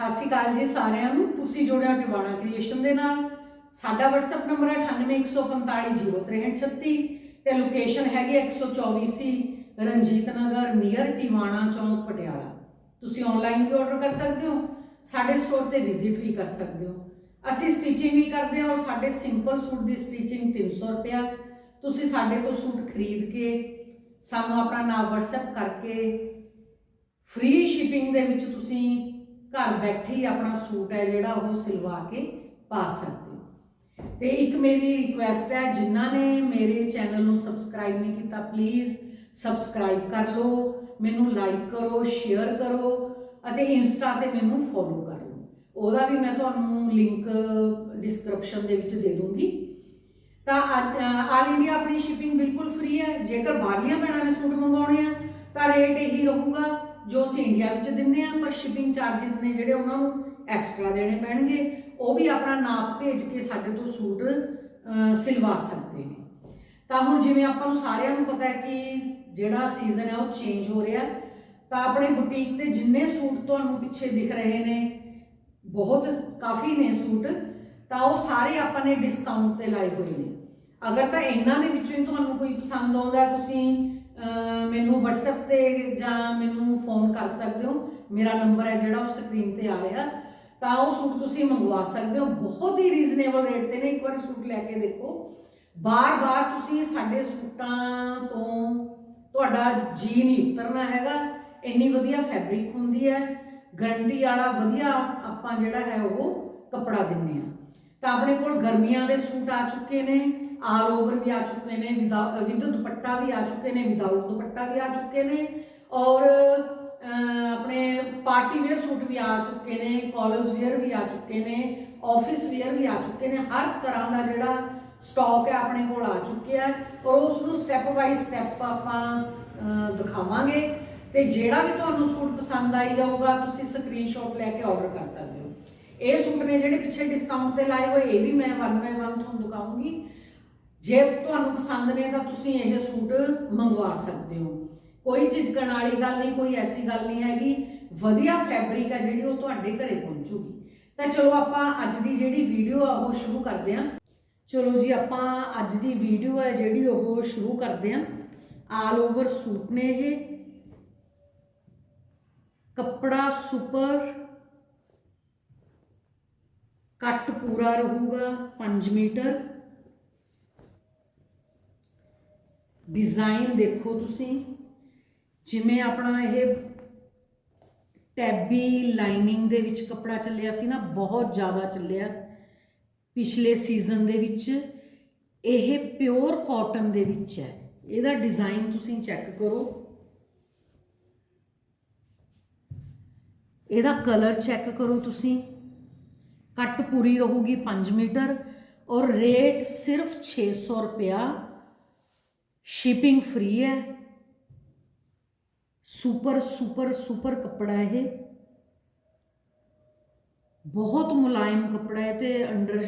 ਸਤਿ ਸ਼੍ਰੀ ਅਕਾਲ ਜੀ ਸਾਰਿਆਂ ਨੂੰ। ਤੁਸੀਂ ਜੁੜਿਆ ਟਿਵਾਣਾ ਕ੍ਰੀਏਸ਼ਨ ਦੇ ਨਾਲ। ਸਾਡਾ WhatsApp ਨੰਬਰ ਹੈ 9815506336 ਤੇ ਲੋਕੇਸ਼ਨ ਹੈਗੀ ਹੈ 124 ਸੀ ਰਣਜੀਤ ਨਗਰ ਨੀਅਰ ਟਿਵਾਣਾ ਚੌਂਕ, ਪਟਿਆਲਾ। ਤੁਸੀਂ ਆਨਲਾਈਨ ਵੀ ਆਰਡਰ ਕਰ ਸਕਦੇ ਹੋ, ਸਾਡੇ ਸਟੋਰ ਤੇ ਵਿਜ਼ਿਟ ਵੀ ਕਰ ਸਕਦੇ ਹੋ। ਅਸੀਂ ਸਟਿਚਿੰਗ ਵੀ ਕਰਦੇ ਹਾਂ ਔਰ ਸਾਡੇ ਸਿੰਪਲ ਸੂਟ ਦੀ ਸਟਿਚਿੰਗ 300 ਰੁਪਿਆ ਤੁਸੀਂ ਸਾਡੇ ਤੋਂ ਸੂਟ ਖਰੀਦ ਕੇ ਸਾਨੂੰ ਆਪਣਾ ਨਾਮ WhatsApp ਕਰਕੇ ਫ੍ਰੀ ਸ਼ਿਪਿੰਗ ਦੇ ਵਿੱਚ ਤੁਸੀਂ ਘਰ ਬੈਠੇ ਹੀ ਆਪਣਾ ਸੂਟ ਹੈ ਜਿਹੜਾ ਉਹ ਸਿਲਵਾ ਕੇ ਪਾ ਸਕਦੇ ਹੋ। ਤੇ ਇੱਕ ਮੇਰੀ ਰਿਕੁਐਸਟ ਹੈ, ਜਿਨ੍ਹਾਂ ਨੇ ਮੇਰੇ ਚੈਨਲ ਨੂੰ ਸਬਸਕ੍ਰਾਈਬ ਨਹੀਂ ਕੀਤਾ ਪਲੀਜ਼ ਸਬਸਕ੍ਰਾਈਬ ਕਰ ਲਓ, ਮੈਨੂੰ ਲਾਈਕ ਕਰੋ ਸ਼ੇਅਰ ਕਰੋ ਅਤੇ ਇੰਸਟਾ ਤੇ ਮੈਨੂੰ ਫੋਲੋ ਕਰ ਲਓ। ਉਹਦਾ ਵੀ ਮੈਂ ਤੁਹਾਨੂੰ ਲਿੰਕ ਡਿਸਕ੍ਰਿਪਸ਼ਨ ਦੇ ਵਿੱਚ ਦੇ ਦੂੰਗੀ। ਤਾਂ ਆਲ ਇੰਡੀਆ ਆਪਣੀ ਸ਼ਿਪਿੰਗ ਬਿਲਕੁਲ ਫ੍ਰੀ ਹੈ। ਜੇਕਰ ਬਾਹਰਲੀਆਂ ਭੈਣਾਂ ਨੇ ਸੂਟ ਮੰਗਾਉਣੇ ਆ, ਤਾਂ ਰੇਟ ਇਹੀ ਰਹੂਗਾ। ਜੋ ਅਸੀਂ ਇੰਡੀਆ ਵਿੱਚ ਦਿੰਨੇ ਆ ਪਰ ਸ਼ਿਪਿੰਗ ਚਾਰजेस ਨੇ ਜਿਹੜੇ ਉਹਨਾਂ ਨੂੰ ਐਕਸਟਰਾ ਦੇਣੇ ਪੈਣਗੇ, ਉਹ ਵੀ ਆਪਣਾ ਨਾਪ ਭੇਜ ਕੇ ਸਾਡੇ ਤੋਂ ਸੂਟ ਸਿਲਵਾ ਸਕਦੇ ਨੇ। ਤਾਂ ਹੁਣ ਜਿਵੇਂ ਆਪਾਂ ਨੂੰ ਸਾਰਿਆਂ ਨੂੰ ਪਤਾ ਹੈ ਕਿ ਜਿਹੜਾ ਸੀਜ਼ਨ ਹੈ ਉਹ ਚੇਂਜ ਹੋ ਰਿਹਾ, ਤਾਂ ਆਪਣੇ ਬੁਟੀਕ ਤੇ ਜਿੰਨੇ ਸੂਟ ਤੁਹਾਨੂੰ ਪਿੱਛੇ ਦਿਖ ਰਹੇ ਨੇ, ਬਹੁਤ ਕਾਫੀ ਨੇ ਸੂਟ, ਤਾਂ ਉਹ ਸਾਰੇ ਆਪਾਂ ਨੇ ਡਿਸਕਾਊਂਟ ਤੇ ਲਾਏ ਹੋਏ ਨੇ। ਅਗਰ ਤਾਂ ਇਹਨਾਂ ਦੇ ਵਿੱਚੋਂ ਹੀ ਤੁਹਾਨੂੰ ਕੋਈ ਪਸੰਦ ਆਉਂਦਾ ਤੁਸੀਂ ਮੈਨੂੰ WhatsApp ਤੇ ਜਾਂ ਮੈਨੂੰ ਫੋਨ ਕਰ ਸਕਦੇ ਹੋ। ਮੇਰਾ ਨੰਬਰ ਹੈ ਜਿਹੜਾ ਉਹ ਸਕਰੀਨ ਤੇ ਆ ਰਿਹਾ। ਤਾਂ ਉਹ ਸੂਟ ਤੁਸੀਂ ਮੰਗਵਾ ਸਕਦੇ ਹੋ। ਬਹੁਤ ਹੀ ਰੀਜ਼ਨੇਬਲ ਰੇਟ ਤੇ ਨੇ। ਇੱਕ ਵਾਰੀ ਸੂਟ ਲੈ ਕੇ ਦੇਖੋ। ਬਾਰ-ਬਾਰ ਤੁਸੀਂ ਸਾਡੇ ਸੂਟਾਂ ਤੋਂ ਤੁਹਾਡਾ ਜੀ ਨਹੀਂ ਉਤਰਨਾ ਹੈਗਾ। ਇੰਨੀ ਵਧੀਆ ਫੈਬਰਿਕ ਹੁੰਦੀ ਹੈ। ਗਰੰਟੀ ਵਾਲਾ ਵਧੀਆ ਆਪਾਂ ਜਿਹੜਾ ਹੈ ਉਹ ਕੱਪੜਾ ਦਿੰਨੇ ਆ ਤਾਂ ਆਪਣੇ ਕੋਲ ਗਰਮੀਆਂ ਦੇ ਸੂਟ ਆ ਚੁੱਕੇ ਨੇ। ਆਲ ਓਵਰ ਵੀ ਆ ਚੁੱਕੇ ਨੇ, ਵਿਦ ਦੁਪੱਟਾ ਵੀ ਆ ਚੁੱਕੇ ਨੇ ਵਿਦਆਊਟ ਦੁਪੱਟਾ ਵੀ ਆ ਚੁੱਕੇ ਨੇ ਔਰ ਆਪਣੇ ਪਾਰਟੀ ਵੇਅਰ ਸੂਟ ਵੀ ਆ ਚੁੱਕੇ ਨੇ ਕਾਲਜ ਵੇਅਰ ਵੀ ਆ ਚੁੱਕੇ ਨੇ ਆਫਿਸ ਵੇਅਰ ਵੀ ਆ ਚੁੱਕੇ ਨੇ, ਹਰ ਤਰ੍ਹਾਂ ਦਾ ਜਿਹੜਾ ਸਟਾਕ ਹੈ ਆਪਣੇ ਕੋਲ ਆ ਚੁੱਕਿਆ ਹੈ ਔਰ ਉਸ ਨੂੰ ਸਟੈਪ ਬਾਈ ਸਟੈਪ ਆਪਾਂ ਦਿਖਾਵਾਂਗੇ ਤੇ ਜਿਹੜਾ ਵੀ ਤੁਹਾਨੂੰ ਸੂਟ ਪਸੰਦ ਆਈ ਜਾਊਗਾ, ਤੁਸੀਂ ਸਕਰੀਨਸ਼ਾਟ ਲੈ ਕੇ ਆਰਡਰ ਕਰ ਸਕਦੇ ਹੋ। ਇਹ ਸੂਟ ਨੇ ਜਿਹੜੇ ਪਿੱਛੇ ਡਿਸਕਾਊਂਟ ਤੇ ਲਾਏ ਹੋਏ, ਇਹ ਵੀ ਮੈਂ ਵਨ ਬਾਈ ਵਨ ਤੁਹਾਨੂੰ ਦਿਖਾਉਂਗੀ। ਜੇ ਤੁਹਾਨੂੰ ਪਸੰਦ ਨੇ ਤਾਂ ਤੁਸੀਂ ਇਹ ਸੂਟ ਮੰਗਵਾ ਸਕਦੇ ਹੋ। ਕੋਈ ਝਿਜਕਣ ਵਾਲੀ ਗੱਲ ਨਹੀਂ, ਕੋਈ ਐਸੀ ਗੱਲ ਨਹੀਂ ਹੈਗੀ। ਵਧੀਆ ਫੈਬਰਿਕ ਹੈ ਜਿਹੜੀ ਉਹ ਤੁਹਾਡੇ ਘਰੇ ਪਹੁੰਚੂਗੀ। ਤਾਂ ਚਲੋ ਆਪਾਂ ਅੱਜ ਦੀ ਜਿਹੜੀ ਵੀਡੀਓ ਆ, ਉਹ ਸ਼ੁਰੂ ਕਰਦੇ ਹਾਂ। ਚਲੋ ਜੀ, ਆਪਾਂ ਅੱਜ ਦੀ ਵੀਡੀਓ ਹੈ ਜਿਹੜੀ ਉਹ ਸ਼ੁਰੂ ਕਰਦੇ ਹਾਂ। ਆਲ ਓਵਰ ਸੂਟ ਨੇ ਇਹ। ਕੱਪੜਾ ਸੁਪਰ ਕੱਟ ਪੂਰਾ ਰਹੂਗਾ 5 ਮੀਟਰ। ਡਿਜ਼ਾਈਨ ਦੇਖੋ ਤੁਸੀਂ। ਜਿਵੇਂ ਆਪਣਾ ਇਹ ਟੈਬੀ ਲਾਈਨਿੰਗ ਦੇ ਵਿੱਚ ਕੱਪੜਾ ਚੱਲਿਆ ਸੀ ਨਾ, ਬਹੁਤ ਜ਼ਿਆਦਾ ਚੱਲਿਆ ਪਿਛਲੇ ਸੀਜ਼ਨ ਦੇ ਵਿੱਚ। ਇਹ ਪਿਓਰ ਕਾਟਨ ਦੇ ਵਿੱਚ ਹੈ। ਇਹਦਾ ਡਿਜ਼ਾਈਨ ਤੁਸੀਂ ਚੈੱਕ ਕਰੋ। ਇਹਦਾ ਕਲਰ ਚੈੱਕ ਕਰੋ ਤੁਸੀਂ। ਕੱਟ ਪੂਰੀ ਰਹੂਗੀ 5 ਮੀਟਰ ਔਰ ਰੇਟ ਸਿਰਫ 600 ਰੁਪਿਆ ਸ਼ਿਪਿੰਗ ਫ੍ਰੀ ਹੈ। ਸੁਪਰ ਸੁਪਰ ਸੁਪਰ ਕੱਪੜਾ ਇਹ। ਬਹੁਤ ਮੁਲਾਇਮ ਕੱਪੜਾ ਹੈ ਤੇ ਅੰਡਰ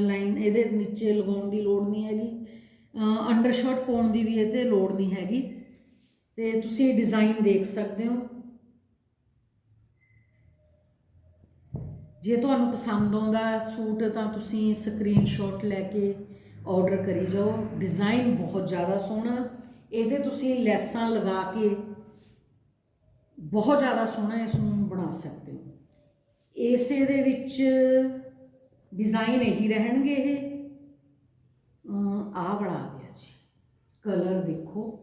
ਲਾਈਨ ਇਹਦੇ ਨੀਚੇ ਲਗਾਉਣ ਦੀ ਲੋੜ ਨਹੀਂ ਹੈਗੀ। ਅੰਡਰ ਸ਼ਰਟ ਪਾਉਣ ਦੀ ਵੀ ਇਹ ਤੇ ਲੋੜ ਨਹੀਂ ਹੈਗੀ। ਤੇ ਤੁਸੀਂ ਇਹ ਡਿਜ਼ਾਈਨ ਦੇਖ ਸਕਦੇ ਹੋ। ਜੇ ਤੁਹਾਨੂੰ ਪਸੰਦ ਆਉਂਦਾ ਸੂਟ ਤਾਂ ਤੁਸੀਂ ਸਕਰੀਨਸ਼ਾਟ ਲੈ ਕੇ ਆਰਡਰ ਕਰੀ ਜਾਓ। ਡਿਜ਼ਾਈਨ ਬਹੁਤ ਜ਼ਿਆਦਾ ਸੋਹਣਾ। ਇਹਦੇ ਤੁਸੀਂ ਲੈਸਾਂ ਲਗਾ ਕੇ ਬਹੁਤ ਜ਼ਿਆਦਾ ਸੋਹਣਾ ਇਸ ਨੂੰ ਬਣਾ ਸਕਦੇ ਹੋ। ਇਸੇ ਦੇ ਵਿੱਚ ਡਿਜ਼ਾਈਨ ਇਹੀ ਰਹਿਣਗੇ ਇਹ। ਆ ਬੜਾ ਆ ਗਿਆ ਜੀ। ਕਲਰ ਦੇਖੋ।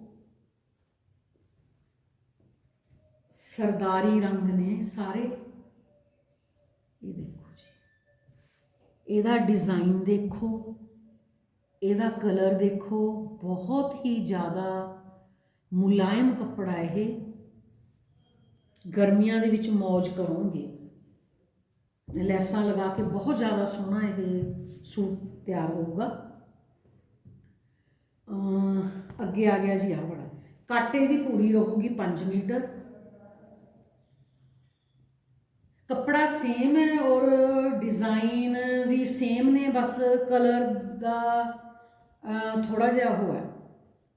ਸਰਦਾਰੀ ਰੰਗ ਨੇ ਸਾਰੇ। ਇਹ ਦੇਖੋ ਜੀ। ਇਹਦਾ ਡਿਜ਼ਾਈਨ ਦੇਖੋ। ਇਹਦਾ ਕਲਰ ਦੇਖੋ, ਬਹੁਤ ਹੀ ਜ਼ਿਆਦਾ ਮੁਲਾਇਮ ਕੱਪੜਾ ਇਹ। ਗਰਮੀਆਂ ਦੇ ਵਿੱਚ ਮौज ਕਰੋਗੇ। ਲੈਸਾਂ ਲਗਾ ਕੇ ਬਹੁਤ ਜ਼ਿਆਦਾ ਸੋਹਣਾ ਇਹ ਸੂਟ ਤਿਆਰ ਹੋਊਗਾ। ਅੱਗੇ ਆ ਗਿਆ ਜੀ ਆ ਬੜਾ ਕਾਟੇ ਦੀ ਪੂਰੀ ਰਹੂਗੀ 5 ਮੀਟਰ। ਕੱਪੜਾ ਸੇਮ ਹੈ ਔਰ ਡਿਜ਼ਾਈਨ ਵੀ ਸੇਮ ਨੇ, ਬਸ ਕਲਰ ਦਾ ਥੋੜਾ ਜਿਹਾ ਉਹ ਹੈ।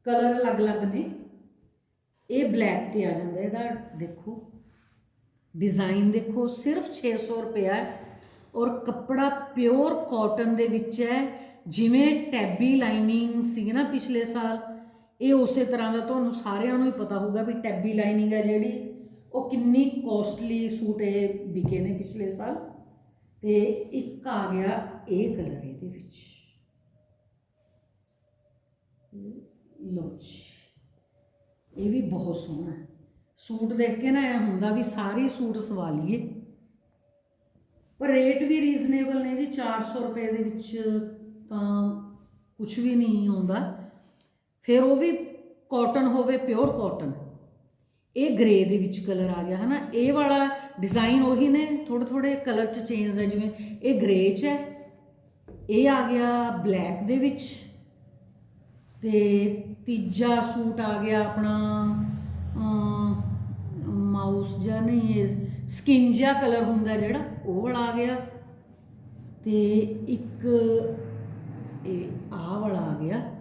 ਕਲਰ ਅਲੱਗ-ਅਲੱਗ ਨੇ। ਇਹ ਬਲੈਕ ਤੇ ਆ ਜਾਂਦਾ ਇਹਦਾ, ਦੇਖੋ। ਡਿਜ਼ਾਈਨ ਦੇਖੋ, ਸਿਰਫ 600 ਰੁਪਇਆ ਹੈ। ਔਰ ਕੱਪੜਾ ਪਿਓਰ ਕਾਟਨ ਦੇ ਵਿੱਚ ਹੈ। ਜਿਵੇਂ ਟੈਬੀ ਲਾਈਨਿੰਗ ਸੀ ਨਾ ਪਿਛਲੇ ਸਾਲ, ਇਹ ਉਸੇ ਤਰ੍ਹਾਂ ਦਾ ਤੁਹਾਨੂੰ ਸਾਰਿਆਂ ਨੂੰ ਹੀ ਪਤਾ ਹੋਊਗਾ ਵੀ ਟੈਬੀ ਲਾਈਨਿੰਗ ਹੈ ਜਿਹੜੀ। ਉਹ ਕਿੰਨੀ ਕੋਸਟਲੀ ਸੂਟ ਇਹ ਵਿਕੇ ਨੇ ਪਿਛਲੇ ਸਾਲ। ਤੇ ਇੱਕ ਆ ਗਿਆ ਇਹ ਕਲਰ ਇਹਦੇ ਵਿੱਚ। ਲੋ ਜੀ। ਇਹ ਵੀ ਬਹੁਤ ਸੋਹਣਾ ਸੂਟ ਦੇਖ ਕੇ ਨਾ ਇਹ ਹੁੰਦਾ ਵੀ ਸਾਰੇ ਸੂਟ ਸਵਾ ਲਈਏ। ਪਰ ਰੇਟ ਵੀ ਰੀਜ਼ਨੇਬਲ ਨੇ ਜੀ। 400 ਰੁਪਏ ਦੇ ਵਿੱਚ ਤਾਂ ਕੁਝ ਵੀ ਨਹੀਂ ਆਉਂਦਾ। ਫਿਰ ਉਹ ਵੀ ਕਾਟਨ ਹੋਵੇ ਪਿਓਰ ਕਾਟਨ ਇਹ ਗ੍ਰੇ ਦੇ ਵਿੱਚ ਕਲਰ ਆ ਗਿਆ, ਹਨਾ? ਇਹ ਵਾਲਾ ਡਿਜ਼ਾਈਨ ਉਹੀ ਨੇ ਥੋੜੇ ਥੋੜੇ ਕਲਰ ਚ ਚੇਂਜ ਹੈ ਜਿਵੇਂ ਇਹ ਗ੍ਰੇ ਚ ਹੈ, ਇਹ ਆ ਗਿਆ ਬਲੈਕ ਦੇ ਵਿੱਚ। ਤੇ ਤੀਜਾ ਸੂਟ ਆ ਗਿਆ ਆਪਣਾ ਮਾਊਸ ਜਾਂ ਨਹੀਂ, ਇਹ ਸਕਿਨ ਜਿਹਾ ਕਲਰ ਹੁੰਦਾ ਜਿਹੜਾ, ਉਹ ਵਾਲਾ ਆ ਗਿਆ। ਤੇ ਇੱਕ ਇਹ ਆ ਵਾਲਾ ਆ ਗਿਆ।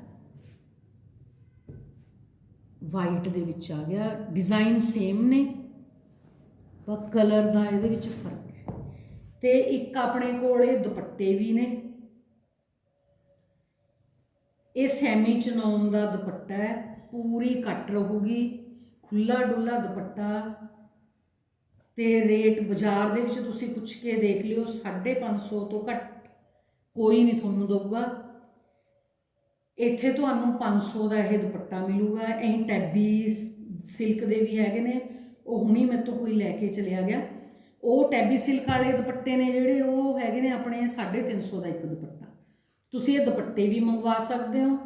ਵਾਈਟ ਦੇ ਵਿੱਚ ਆ ਗਿਆ। ਡਿਜ਼ਾਈਨ ਸੇਮ ਨੇ, ਪਰ ਕਲਰ ਦਾ ਇਹਦੇ ਵਿੱਚ ਫ਼ਰਕ ਹੈ। ਤੇ ਇੱਕ ਆਪਣੇ ਕੋਲ ਇਹ ਦੁਪੱਟੇ ਵੀ ਨੇ। ਇਹ ਸੈਮੀ ਚਨੌਨ ਦਾ ਦੁਪੱਟਾ ਹੈ, ਪੂਰੀ ਕੱਟ ਰਹੂਗੀ ਖੁੱਲਾ ਡੁੱਲਾ ਦੁਪੱਟਾ ਤੇ ਰੇਟ ਬਾਜ਼ਾਰ ਦੇ ਵਿੱਚ ਤੁਸੀਂ ਪੁੱਛ ਕੇ ਦੇਖ ਲਿਓ 550 ਤੋਂ ਘੱਟ ਕੋਈ ਨਹੀਂ ਤੁਹਾਨੂੰ ਦਊਗਾ। ਇੱਥੇ ਤੁਹਾਨੂੰ 500 ਦਾ ਇਹ ਦੁਪੱਟਾ ਮਿਲੂਗਾ ਐਂ ਟੈਬੀ ਸਿਲਕ ਦੇ ਵੀ ਹੈਗੇ ਨੇ, ਉਹ ਹੁਣੀ ਮੇਰੇ ਤੋਂ ਕੋਈ ਲੈ ਕੇ ਚਲਿਆ ਗਿਆ। ਉਹ ਟੈਬੀ ਸਿਲਕ ਵਾਲੇ ਦੁਪੱਟੇ ਨੇ ਜਿਹੜੇ, ਉਹ ਹੈਗੇ ਨੇ ਆਪਣੇ 350 ਦਾ ਇੱਕ ਦੁਪੱਟਾ। ਤੁਸੀਂ ਇਹ ਦੁਪੱਟੇ ਵੀ ਮੰਗਵਾ ਸਕਦੇ ਹੋ।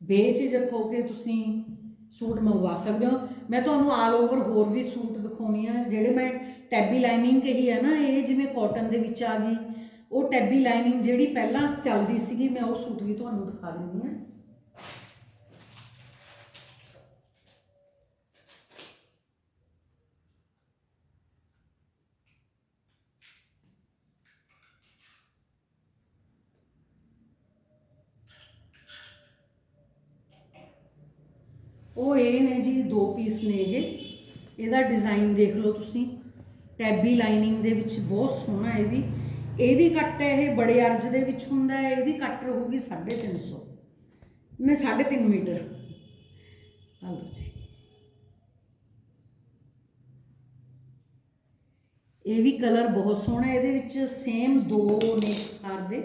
ਬੇਝਿਜਕ ਹੋ ਕੇ ਤੁਸੀਂ ਸੂਟ ਮੰਗਵਾ ਸਕਦੇ ਹੋ। ਮੈਂ ਤੁਹਾਨੂੰ ਆਲ ਓਵਰ ਹੋਰ ਵੀ ਸੂਟ ਦਿਖਾਉਣੀ ਆ, ਜਿਹੜੇ ਮੈਂ ਟੈਬੀ ਲਾਈਨਿੰਗ ਕਹੀ ਹੈ ਨਾ, ਇਹ ਜਿਵੇਂ ਕਾਟਨ ਦੇ ਵਿੱਚ ਆ ਗਈ, ਉਹ ਟੈਬੀ ਲਾਈਨਿੰਗ ਜਿਹੜੀ ਪਹਿਲਾਂ ਚੱਲਦੀ ਸੀਗੀ, ਮੈਂ ਉਹ ਸੂਟ ਵੀ ਤੁਹਾਨੂੰ ਦਿਖਾ ਦਿੰਦੀ ਆ। ਉਹ ਇਹ ਨੇ ਜੀ ਦੋ ਪੀਸ ਨੇ ਇਹ। ਇਹਦਾ ਡਿਜ਼ਾਈਨ ਦੇਖ ਲਓ ਤੁਸੀਂ। ਟੈਬੀ ਲਾਈਨਿੰਗ ਦੇ ਵਿੱਚ ਬਹੁਤ ਸੋਹਣਾ ਇਹ ਵੀ। ਇਹਦੀ ਕੱਟ ਇਹ ਬੜੇ ਅਰਜ ਦੇ ਵਿੱਚ ਹੁੰਦਾ ਹੈ। ਇਹਦੀ ਕੱਟ ਰਹੂਗੀ 350 ਮੈਂ 3.5 ਮੀਟਰ। ਆ ਲਓ ਜੀ। ਇਹ ਵੀ ਕਲਰ ਬਹੁਤ ਸੋਹਣਾ ਇਹਦੇ ਵਿੱਚ ਸੇਮ ਦੋ ਨੇ ਸਾਰ ਦੇ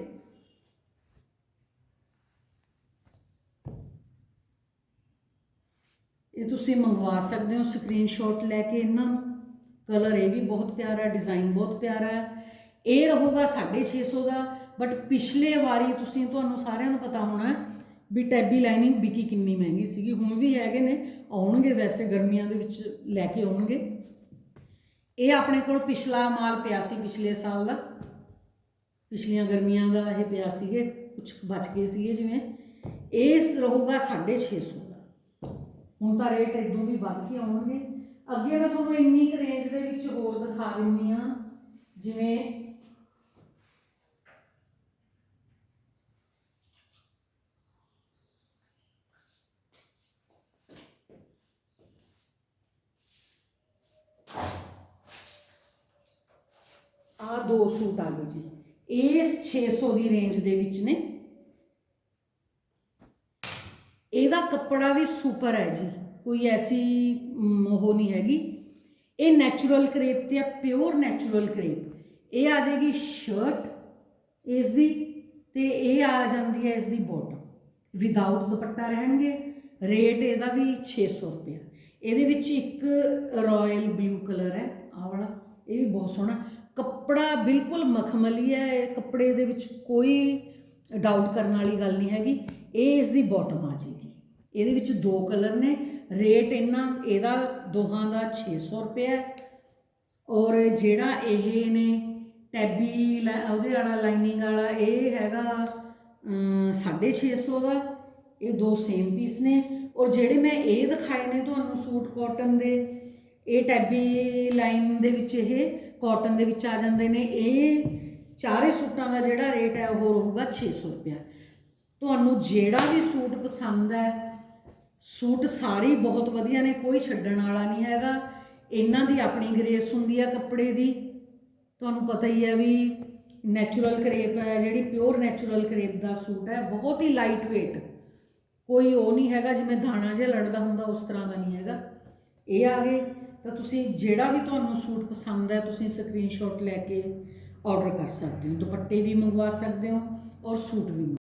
ਇਹ ਤੁਸੀਂ ਮੰਗਵਾ ਸਕਦੇ ਹੋ ਸਕਰੀਨਸ਼ਾਟ ਲੈ ਕੇ ਇਹਨਾਂ ਨੂੰ ਕਲਰ ਇਹ ਵੀ ਬਹੁਤ ਪਿਆਰਾ ਹੈ ਡਿਜ਼ਾਈਨ ਬਹੁਤ ਪਿਆਰਾ ਹੈ ਇਹ ਰਹੂਗਾ 650 ਦਾ ਬਟ ਪਿਛਲੇ ਵਾਰੀ ਤੁਸੀਂ ਤੁਹਾਨੂੰ ਸਾਰਿਆਂ ਨੂੰ ਪਤਾ ਹੋਣਾ ਵੀ ਟੈਬੀ ਲਾਈਨਿੰਗ ਵਿਕੀ ਕਿੰਨੀ ਮਹਿੰਗੀ ਸੀਗੀ ਹੁਣ ਵੀ ਹੈਗੇ ਨੇ ਆਉਣਗੇ ਵੈਸੇ ਗਰਮੀਆਂ ਦੇ ਵਿੱਚ ਲੈ ਕੇ ਆਉਣਗੇ ਇਹ ਆਪਣੇ ਕੋਲ ਪਿਛਲਾ ਮਾਲ ਪਿਆ ਸੀ ਪਿਛਲੇ ਸਾਲ ਦਾ ਪਿਛਲੀਆਂ ਗਰਮੀਆਂ ਦਾ ਇਹ ਪਿਆ ਸੀਗੇ ਕੁਝ ਬਚ ਗਏ ਸੀਗੇ ਜਿਵੇਂ ਇਹ ਰਹੂਗਾ 650 ਦਾ ਹੁਣ ਤਾਂ ਰੇਟ ਇਦੋਂ ਵੀ ਵੱਧ ਕੇ ਆਉਣਗੇ ਅੱਗੇ ਮੈਂ ਤੁਹਾਨੂੰ ਇੰਨੀ ਕੁ ਰੇਂਜ ਦੇ ਵਿੱਚ ਹੋਰ ਦਿਖਾ ਦਿੰਨੀ ਆ ਜਿਵੇਂ ਆ ਦੋ ਸੂਟ ਆ ਗਏ ਜੀ। ਇਹ 600 ਦੀ ਰੇਂਜ ਦੇ ਵਿੱਚ ਨੇ। ਇਹਦਾ ਕੱਪੜਾ ਵੀ ਸੁਪਰ ਹੈ ਜੀ। ਕੋਈ ਐਸੀ ਉਹ ਨਹੀਂ ਹੈਗੀ। ਇਹ ਨੈਚੁਰਲ ਕਰੇਪ ਤੇ ਆ ਪਿਓਰ ਨੈਚੁਰਲ ਕਰੇਪ ਇਹ ਆ ਜਾਏਗੀ ਸ਼ਰਟ ਇਸ ਦੀ ਤੇ ਇਹ ਆ ਜਾਂਦੀ ਹੈ ਇਸ ਦੀ ਬੋਟਮ ਵਿਦਆਊਟ ਦੁਪੱਟਾ ਰਹਿਣਗੇ ਰੇਟ ਇਹਦਾ ਵੀ 600 ਰੁਪਏ ਇਹਦੇ ਵਿੱਚ ਇੱਕ ਰਾਇਲ ਬਲੂ ਕਲਰ ਹੈ, ਆਹ ਵਾਲਾ, ਇਹ ਵੀ ਬਹੁਤ ਸੋਹਣਾ। ਕੱਪੜਾ ਬਿਲਕੁਲ ਮਖਮਲੀ ਹੈ, ਇਹ ਕੱਪੜੇ ਦੇ ਵਿੱਚ ਕੋਈ ਡਾਊਟ ਕਰਨ ਵਾਲੀ ਗੱਲ ਨਹੀਂ ਹੈਗੀ। ਇਹ ਇਸ ਦੀ ਬਾਟਮ ਆ ਜਾਏਗੀ। ਇਹਦੇ ਵਿੱਚ ਦੋ ਕਲਰ ਨੇ। ਰੇਟ ਇਹਨਾਂ ਇਹਦਾ ਦੋਹਾਂ ਦਾ 600 ਰੁਪਏ ਹੈ। ਔਰ ਜਿਹੜਾ ਇਹ ਨੇ ਟੈਬੀ ਲਾ- ਉਹਦੇ ਵਾਲਾ ਲਾਈਨਿੰਗ ਵਾਲਾ ਇਹ ਹੈਗਾ ਅਮ, 650 ਦਾ। ਇਹ ਦੋ ਸੇਮ ਪੀਸ ਨੇ। ਔਰ ਜਿਹੜੇ ਮੈਂ ਇਹ ਦਿਖਾਏ ਨੇ ਤੁਹਾਨੂੰ ਸੂਟ ਕਾਟਨ ਦੇ ਇਹ ਟੈਬੀ ਲਾਈਨ ਦੇ ਵਿੱਚ ਇਹ ਕਾਟਨ ਦੇ ਵਿੱਚ ਆ ਜਾਂਦੇ ਨੇ। ਇਹ ਚਾਰੇ ਸੂਟਾਂ ਦਾ ਜਿਹੜਾ ਰੇਟ ਹੈ ਉਹ ਰਹੂਗਾ 600 ਰੁਪਏ ਤੁਹਾਨੂੰ ਜਿਹੜਾ ਵੀ ਸੂਟ ਪਸੰਦ ਹੈ ਸੂਟ ਸਾਰੇ ਬਹੁਤ ਵਧੀਆ ਨੇ, ਕੋਈ ਛੱਡਣ ਵਾਲਾ ਨਹੀਂ ਹੈਗਾ। ਇਹਨਾਂ ਦੀ ਆਪਣੀ ਗ੍ਰੇਸ ਹੁੰਦੀ ਆ ਕੱਪੜੇ ਦੀ। ਤੁਹਾਨੂੰ ਪਤਾ ਹੀ ਹੈ ਵੀ ਨੈਚੁਰਲ ਕਰੇਪ ਹੈ, ਜਿਹੜੀ ਪਿਓਰ ਨੈਚੁਰਲ ਕਰੇਪ ਦਾ ਸੂਟ ਹੈ, ਬਹੁਤ ਹੀ ਲਾਈਟ weight ਕੋਈ ਉਹ ਨਹੀਂ ਹੈਗਾ, ਜਿਵੇਂ ਦਾਣਾ ਜਿਹਾ ਲੜਦਾ ਹੁੰਦਾ, ਉਸ ਤਰ੍ਹਾਂ ਦਾ ਨਹੀਂ ਹੈਗਾ। ਇਹ ਆ ਗਏ। ਤਾਂ ਤੁਸੀਂ ਜਿਹੜਾ ਵੀ ਤੁਹਾਨੂੰ ਸੂਟ ਪਸੰਦ ਹੈ, ਤੁਸੀਂ ਸਕਰੀਨਸ਼ਾਟ ਲੈ ਕੇ ਆਰਡਰ ਕਰ ਸਕਦੇ ਹੋ। ਦੁਪੱਟੇ ਵੀ ਮੰਗਵਾ ਸਕਦੇ ਹੋ ਔਰ ਸੂਟ ਵੀ